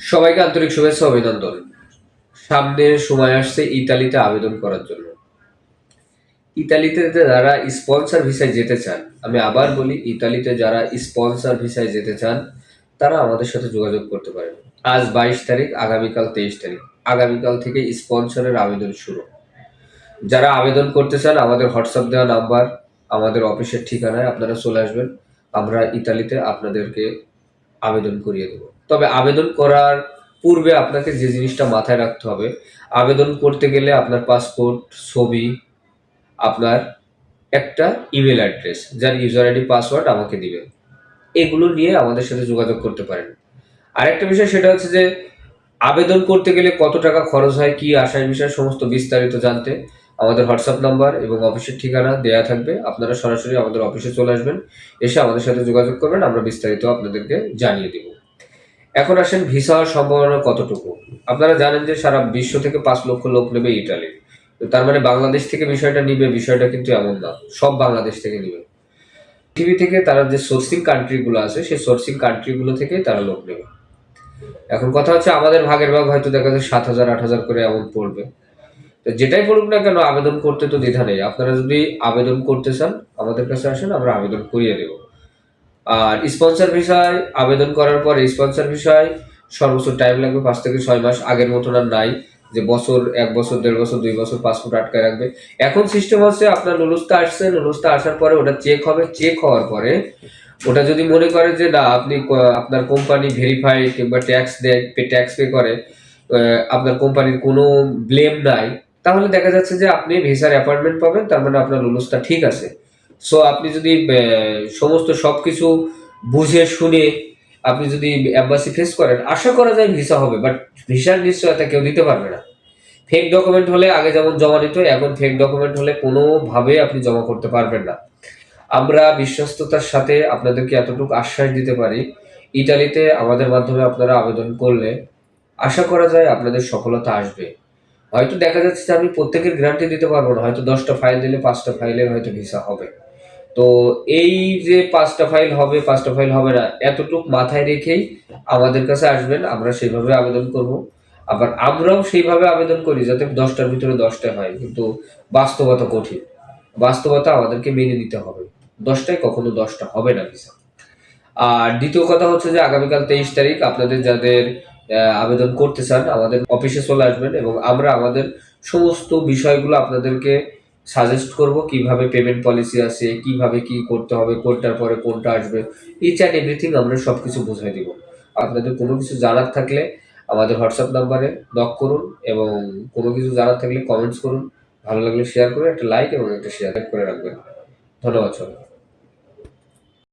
সবাইকে আন্তরিক শুভেচ্ছা অভিনন্দন। সামনের সময় আসছে ইতালিতে আবেদন করার জন্য। ইতালিতে যারা স্পন্সর ভিসায় যেতে চান, আমি আবার বলি, ইতালিতে যারা স্পন্সর ভিসায় যেতে চান, তারা আমাদের সাথে যোগাযোগ করতে পারেন। আজ বাইশ তারিখ, আগামীকাল তেইশ তারিখ। আগামীকাল থেকে স্পন্সরের আবেদন শুরু। যারা আবেদন করতে চান, আমাদের হোয়াটসঅ্যাপ দেওয়া নাম্বার, আমাদের অফিসের ঠিকানায় আপনারা চলে আসবেন। আমরা ইতালিতে আপনাদেরকে আবেদন করিয়ে দেব। তবে আবেদন করার পূর্বে আপনাকে যে জিনিসটা মাথায় রাখতে হবে, আবেদন করতে গেলে আপনার পাসপোর্ট, ছবি, আপনার একটা ইমেল অ্যাড্রেস, যার ইউজার আইডি, পাসওয়ার্ড আমাকে দিবেন। এগুলো নিয়ে আমাদের সাথে যোগাযোগ করতে পারেন। আরেকটা বিষয় সেটা হচ্ছে যে, আবেদন করতে গেলে কত টাকা খরচ হয়, কি আসার বিষয়ে, সমস্ত বিস্তারিত জানতে আমাদের হোয়াটসঅ্যাপ নাম্বার এবং অফিসের ঠিকানা দেয়া থাকবে। আপনারা সরাসরি আমাদের অফিসে চলে আসবেন, এসে আমাদের সাথে যোগাযোগ করবেন, আমরা বিস্তারিত আপনাদেরকে জানিয়ে দিব। এখন আসেন ভিসা হওয়ার সম্ভাবনা কতটুকু? আপনারা জানেন যে সারা বিশ্ব থেকে পাঁচ লক্ষ লোক নেবে ইটালি। তো তার মানে বাংলাদেশ থেকে বিষয়টা নিবে, বিষয়টা কিন্তু এমন না। সব বাংলাদেশ থেকে নিবে। পৃথিবী থেকে তারা যে সোর্সিং কান্ট্রিগুলো আছে, সেই সোর্সিং কান্ট্রিগুলো থেকেই তারা লোক নেবে। এখন কথা হচ্ছে আমাদের ভাগের ভাগ হয়তো দেখা যায় সাত হাজার, আট হাজার করে এমন পড়বে। তো যেটাই পড়ুক না কেন, আবেদন করতে তো দ্বিধা নেই। আপনারা যদি আবেদন করতে চান, আমাদের কাছে আসেন, আমরা আবেদন করিয়ে দেব। আর স্পন্সর ভিসায় আবেদন করার পরে স্পন্সর ভিসায় সর্বোচ্চ টাইম লাগবে পাঁচ থেকে ছয় মাস। আগের মতন আর নাই যে বছর, এক বছর, দেড় বছর, দুই বছর পাসপোর্ট আটকায় রাখবে। এখন সিস্টেম হচ্ছে আপনার নুলুস্তা আসছে, নুলুস্তা আসার পরে ওটা চেক হবে। চেক হওয়ার পরে ওটা যদি মনে করে যে না, আপনি আপনার কোম্পানি ভেরিফাই কিংবা ট্যাক্স দেয় ট্যাক্স পে করে আপনার কোম্পানির কোনো ব্লেম নাই তাহলে দেখা যাচ্ছে যে আপনি ভিসার অ্যাপয়েন্টমেন্ট পাবেন, তার মানে আপনার লুলুসটা ঠিক আছে। সো আপনি যদি সমস্ত সবকিছু বুঝে শুনে আপনি যদি অ্যাম্বাসি ফেস করেন, আশা করা যায় ভিসা হবে বাট ভিসার নিশ্চয়তা কেউ দিতে পারবে না। ফেক ডকুমেন্ট হলে আগে যেমন জমা নিত এখন ফেক ডকুমেন্ট হলে কোনোভাবে আপনি জমা করতে পারবেন না। আমরা বিশ্বস্ততার সাথে আপনাদেরকে এতটুকু আশ্বাস দিতে পারি, ইতালিতে আমাদের মাধ্যমে আপনারা আবেদন করলে আশা করা যায় আপনাদের সফলতা আসবে। হয়তো দেখা যাচ্ছে যে আমি প্রত্যেকের গ্যারান্টি দিতে পারব না, হয়তো দশটা ফাইল দিলে পাঁচটা ফাইলের হয়তো ভিসা হবে। তো এই যে পাঁচটা ফাইল হবে, পাঁচটা ফাইল হবে না, এতটুক মাথায় রেখেই আমাদের কাছে আসবেন, আমরা সেইভাবে আবেদন করব। আবার আমরাও সেইভাবে আবেদন করি যাতে দশটার ভিতরে দশটা হয়, কিন্তু বাস্তবতা কঠিন। বাস্তবতা আমাদেরকে মেনে নিতে হবে। দশটায় কখনো দশটা হবে না ভিসা আর দ্বিতীয় কথা হচ্ছে যে আগামীকাল তেইশ তারিখ, আপনাদের যাদের আবেদন করতে চান, আমাদের অফিসে চলে আসবেন এবং আমরা আমাদের সমস্ত বিষয়গুলো আপনাদেরকে সাজেস্ট করব, কীভাবে পেমেন্ট পলিসি আছে, কীভাবে কি করতে হবে, কোনটার পরে কোনটা আসবে ইচ অ্যান্ড এভরিথিং আমরা সব কিছু বুঝাই দিব। আপনাদের কোনো কিছু জানার থাকলে আমাদের হোয়াটসঅ্যাপ নাম্বারে নক করুন এবং কোনো কিছু জানার থাকলে কমেন্টস করুন। ভালো লাগলে শেয়ার করুন, একটা লাইক এবং একটা শেয়ার করে রাখবেন। ধন্যবাদ সবাই